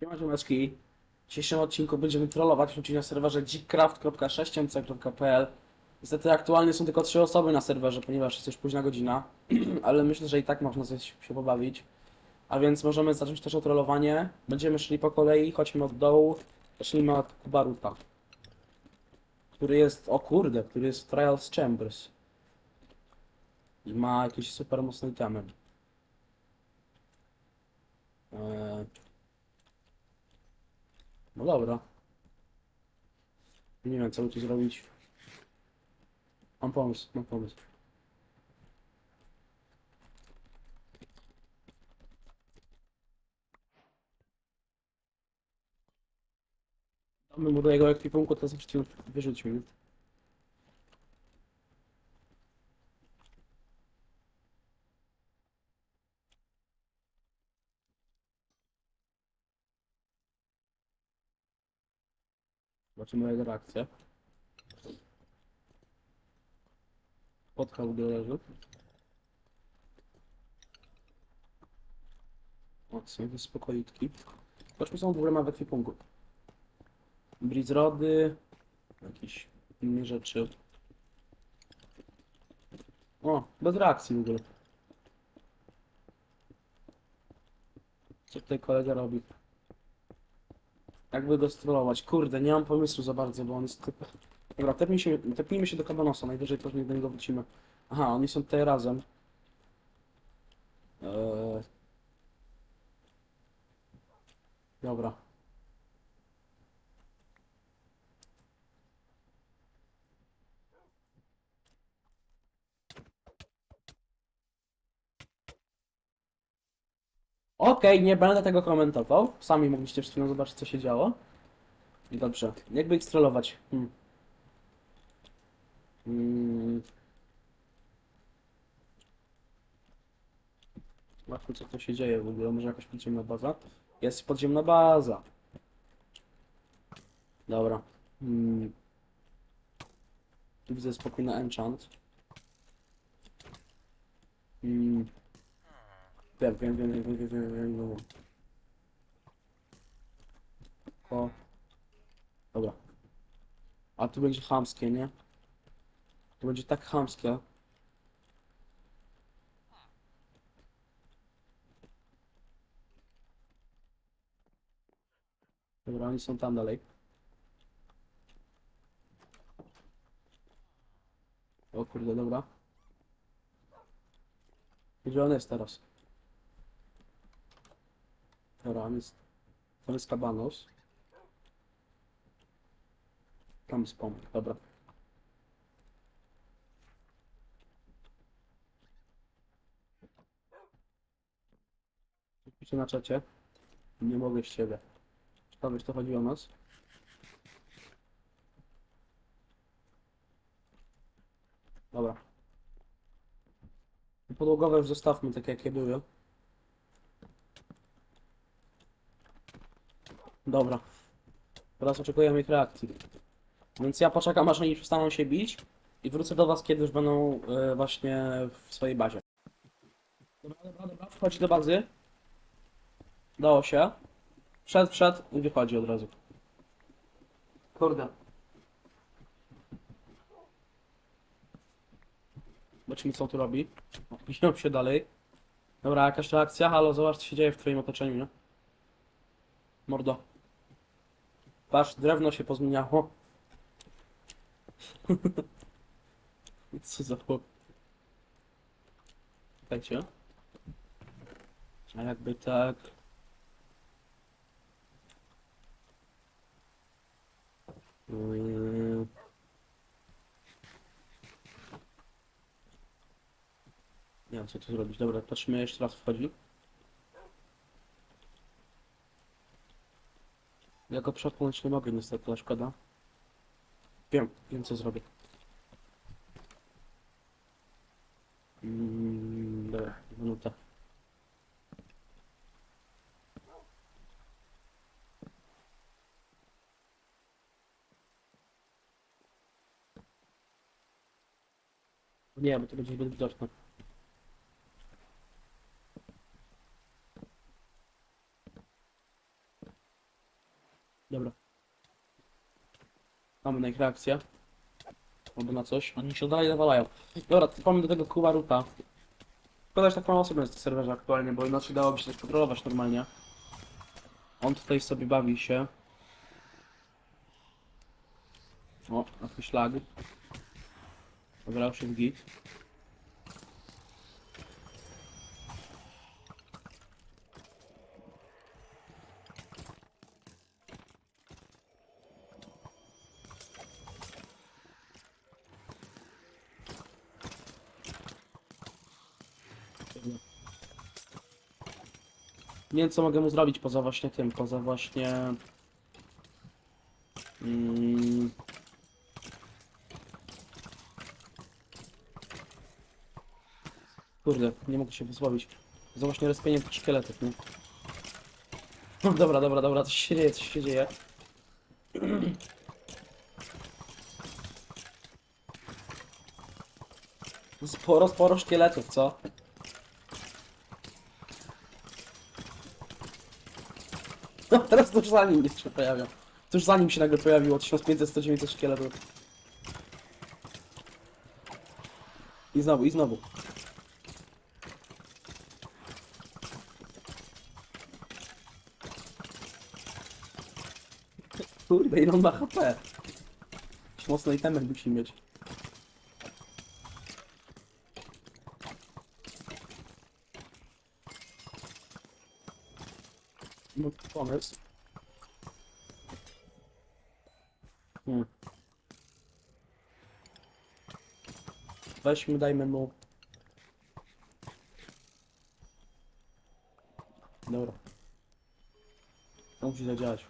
Siema ziomeczki. W dzisiejszym odcinku będziemy trollować ludzi na serwerze geekcraft.6mc.pl Niestety aktualnie są tylko trzy osoby na serwerze, ponieważ jest już późna godzina, ale myślę, że i tak można coś się pobawić. A więc możemy zacząć też o trollowanie. Będziemy szli po kolei, chodźmy od dołu. Zacznijmy od Kubaruta. Który jest, o kurde, który jest w Trials Chambers. I ma jakieś super mocne itemy. Eee... No dobra. Nie wiem, co tu zrobić. Mam pomysł, mam pomysł. Damy mu do jego ekwipunku, to zresztą wyrzućmy. Zobaczymy jego reakcję. Spotkał leży. O, są jakieś spokoitki. Zobaczmy, on w ogóle ma w ekwipunku. Breeze rody, jakieś inne rzeczy. O, bez reakcji w ogóle. Co tutaj kolega robi? Jakby go strollować? Kurde, nie mam pomysłu za bardzo, bo on jest typ... Dobra, tepnij się, się do kabanosa, najwyżej później do niego wrócimy. Aha, oni są tutaj razem. Eee... Dobra. Okej, nie będę tego komentował. Sami mogliście przed chwilą zobaczyć, co się działo. I Dobrze. Jakby ich strollować? Hmm. Hmm. Zobaczmy, co to się dzieje w ogóle. Może jakaś podziemna baza? Jest podziemna baza. Dobra. Hmm. Tu widzę spokój na enchant. Hmm. Wiem, wiem, wiem, wiem, wiem, wiem, wiem, wiem. O. Dobra. A tu będzie chamskie, nie? To będzie tak chamskie. Dobra, oni są tam dalej. O kurde, dobra. Gdzie on jest teraz? Dobra, on jest... Tam jest kabanos. Tam jest pomp, dobra. Piszę na czacie. Nie mogę z ciebie. Ciekawe, to chodzi o nas. Dobra. Podłogowe już zostawmy tak jakie były. Dobra. Teraz oczekujemy ich reakcji. Więc ja poczekam aż oni przestaną się bić i wrócę do was, kiedy już będą e, właśnie w swojej bazie. Dobra, dobra, dobra. Wchodzi do bazy. Dało się. Wszedł, wszedł i wychodzi od razu. Kurde. Zobaczmy co on tu robi. Idą się dalej. Dobra, jakaś reakcja? Halo, zobacz co się dzieje w twoim otoczeniu, nie? Mordo. Patrz, drewno się pozmieniało. Co za chłop. Czekajcie. A jakby tak... Nie wiem co tu zrobić. Dobra, patrzymy jeszcze raz wchodzi. Ja go przetknąć nie mogę niestety, szkoda. Wiem, wiem co zrobię. Mm, dobra, minuta. Nie, bo to będzie zbyt widoczne. Dobra. Mamy na ich reakcję. Albo na coś. Oni się dalej nawalają. Dobra, typamy do tego kuba ruta. Szkoda, że tak mało osób jest w serwerze aktualnie, bo inaczej dałoby się to kontrolować normalnie. On tutaj sobie bawi się. O, jakiś lag. Dobra, już jest git. Nie wiem co mogę mu zrobić poza właśnie tym, poza właśnie... Mm, Kurde, nie mogę się wysłowić. Za właśnie respienie tych szkieletów, nie? No dobra, dobra, dobra, coś się dzieje, coś się dzieje. Sporo, sporo szkieletów, co? No teraz tuż za nim się pojawia. Tuż za nim się nagle pojawiło 1500-1900 szkieletów. I znowu, i znowu. Kurde, ile on ma HP? Mocny itemek musi mieć. No, pomysł. Hmm. Weźmy, dajmy mu. Dobra. To musi zadziałać.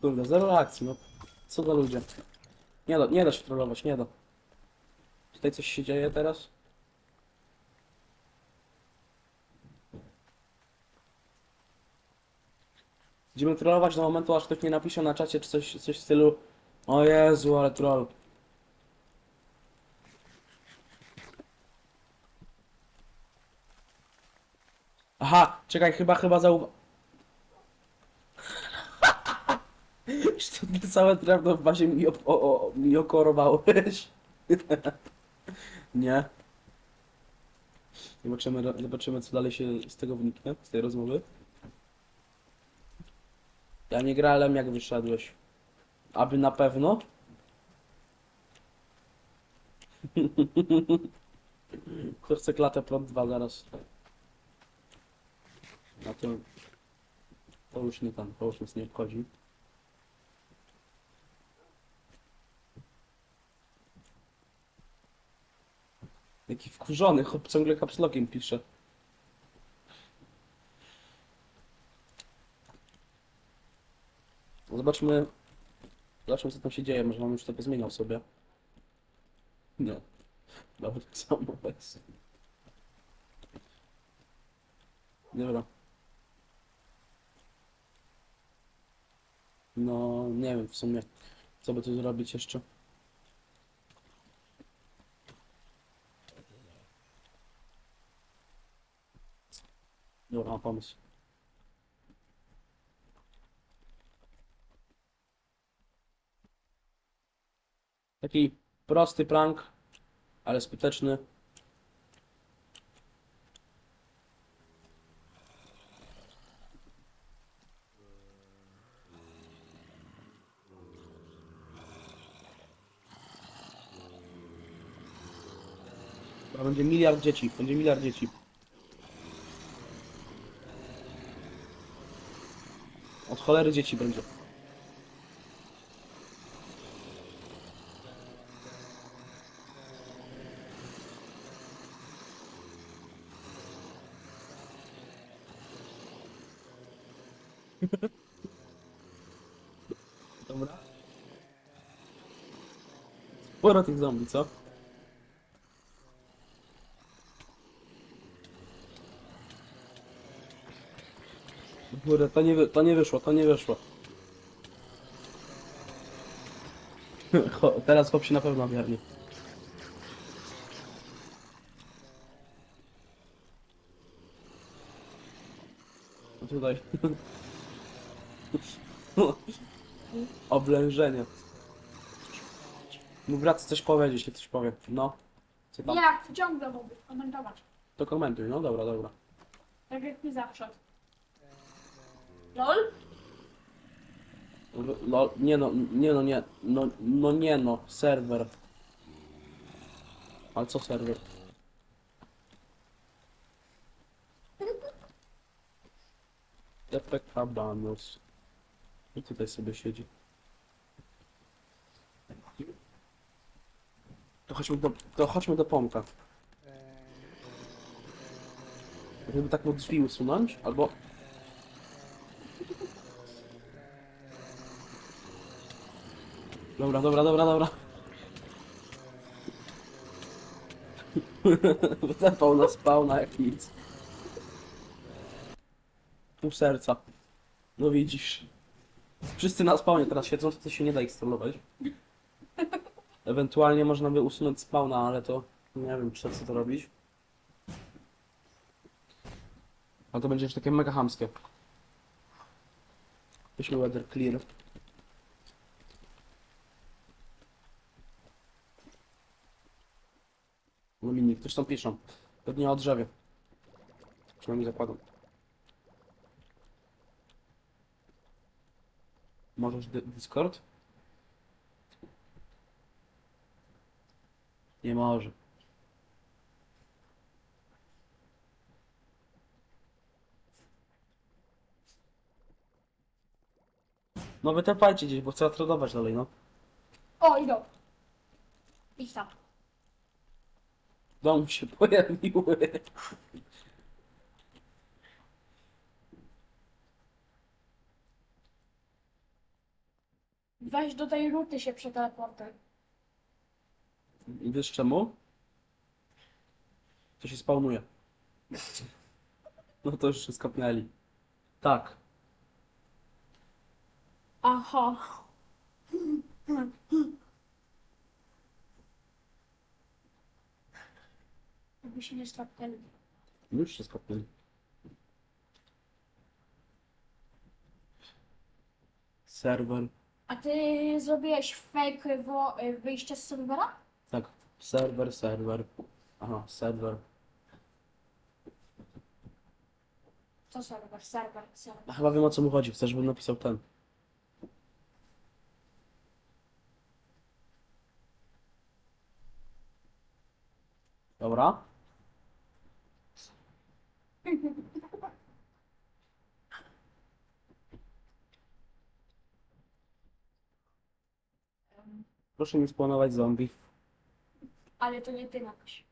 Kurde, zero reakcji, no. Co za ludzie. Nie da, nie da się trollować, nie da. Tutaj coś się dzieje teraz? Będziemy trollować do momentu, aż ktoś nie napisze na czacie czy coś, coś w stylu O Jezu, ale troll. Aha, czekaj, chyba, chyba zauwa... Ty całe drewno w bazie mi, op- o, o, mi okorowałeś. Nie. Zobaczymy, zobaczymy co dalej się z tego wyniknie, z tej rozmowy. Ja nie grałem jak wyszedłeś. Aby na pewno? To chcę klatę prot 2 zaraz. A to... To już nie tam, to już nas nie obchodzi. Jaki wkurzony, chłop ciągle kapslokiem pisze. Zobaczmy. Zobaczmy co tam się dzieje, może on już to pozmieniał sobie. Nie. Dobra, samo bez. Dobra. No, nie wiem w sumie, co by tu zrobić jeszcze. Dobra, mam pomysł. Taki prosty prank, ale skuteczny. Będzie miliard dzieci, będzie miliard dzieci. Od cholery dzieci będzie. Dobra. Sporo tych zombie, co? Kurde, to nie, to nie wyszło, to nie wyszło. Teraz chłop się na pewno ogarnie. tutaj. Oblężenie. Mógł brat coś powiedzieć, jeśli coś powie. No. Co tam? Nie, jak ciągle mogę komentować. To komentuj, no dobra, dobra. Tak jak ty zawsze. LOL? No, nie no, nie no, nie. No, no nie no, serwer. Ale co serwer? Efekt Habanus. I tutaj sobie siedzi. To chodźmy do, to chodźmy do Pomka. Żeby tak mu drzwi usunąć, albo... Dobra, dobra, dobra, dobra. Zepał na spawna jak nic. Pół serca. No widzisz. Wszyscy na spawnie teraz siedzą, to się nie da ich strollować. Ewentualnie można by usunąć spawna, ale to nie wiem, przed co to robić. A to będzie już takie mega hamskie. Weźmy weather clear. Dominik, ktoś tam piszą. Pewnie o drzewie. Przynajmniej zakładam. Możesz Discord? Nie może. No wytepajcie gdzieś, bo chcę tradować dalej, no. O, idą. Idź tam. Dom się pojawiły. Weź do tej ruty się przeteleportuj. I wiesz czemu? To się spawnuje. No to już się skopnęli. Tak. Aha. Jakby się nie strapnęli. Już się skopnęli. Serwer. A ty zrobiłeś fake wo- wyjście z serwera? Serwer, serwer. Aha, serwer. Co serwer? Serwer, serwer. Chyba wiem o co mu chodzi. Chcesz, żebym napisał ten. Dobra. Proszę mi spłanować zombie. Ale to nie ty napisz.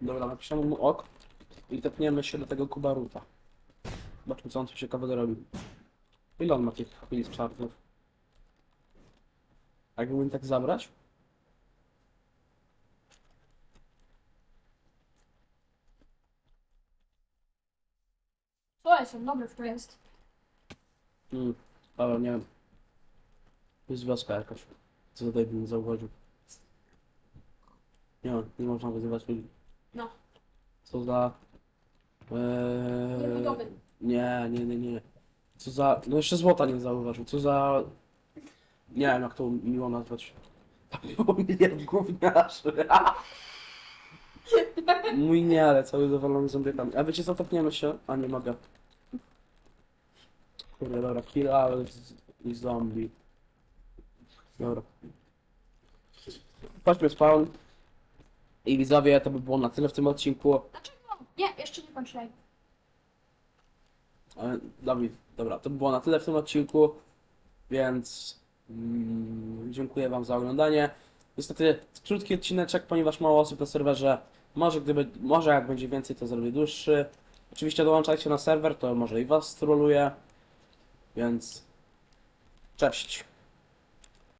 Dobra, napiszemy mu ok i tepniemy się do tego kubaruta. Zobaczmy, co on tu ciekawego robi. Ile on ma tych chwili z czartów? A Jakby mi tak zabrać? To jest, on dobry w to jest. Hmm, ale nie wiem. Jest wioska jakaś. Co tutaj bym zauważył? Nie, nie można wyzywać ludzi. No. Co za... Nie Eee... Nie, nie, nie, nie. Co za... No jeszcze złota nie zauważył. Co za... Nie wiem jak to miło nazwać. Miliard gówniarzy. Mój nie, ale cały zawalony zombiekami. A wiecie co, topniemy się? A nie mogę. Kurde, dobra, kill out i zombie. Dobra. Chodźmy spawn. I widzowie, to by było na tyle w tym odcinku. Dlaczego? Nie, jeszcze nie kończ live. Ale, Dawid, dobra, to by było na tyle w tym odcinku, więc mm, dziękuję Wam za oglądanie. Niestety krótki odcineczek, ponieważ mało osób na serwerze. Może gdyby, może jak będzie więcej, to zrobię dłuższy. Oczywiście dołączajcie na serwer, to może i Was stroluje. Więc cześć.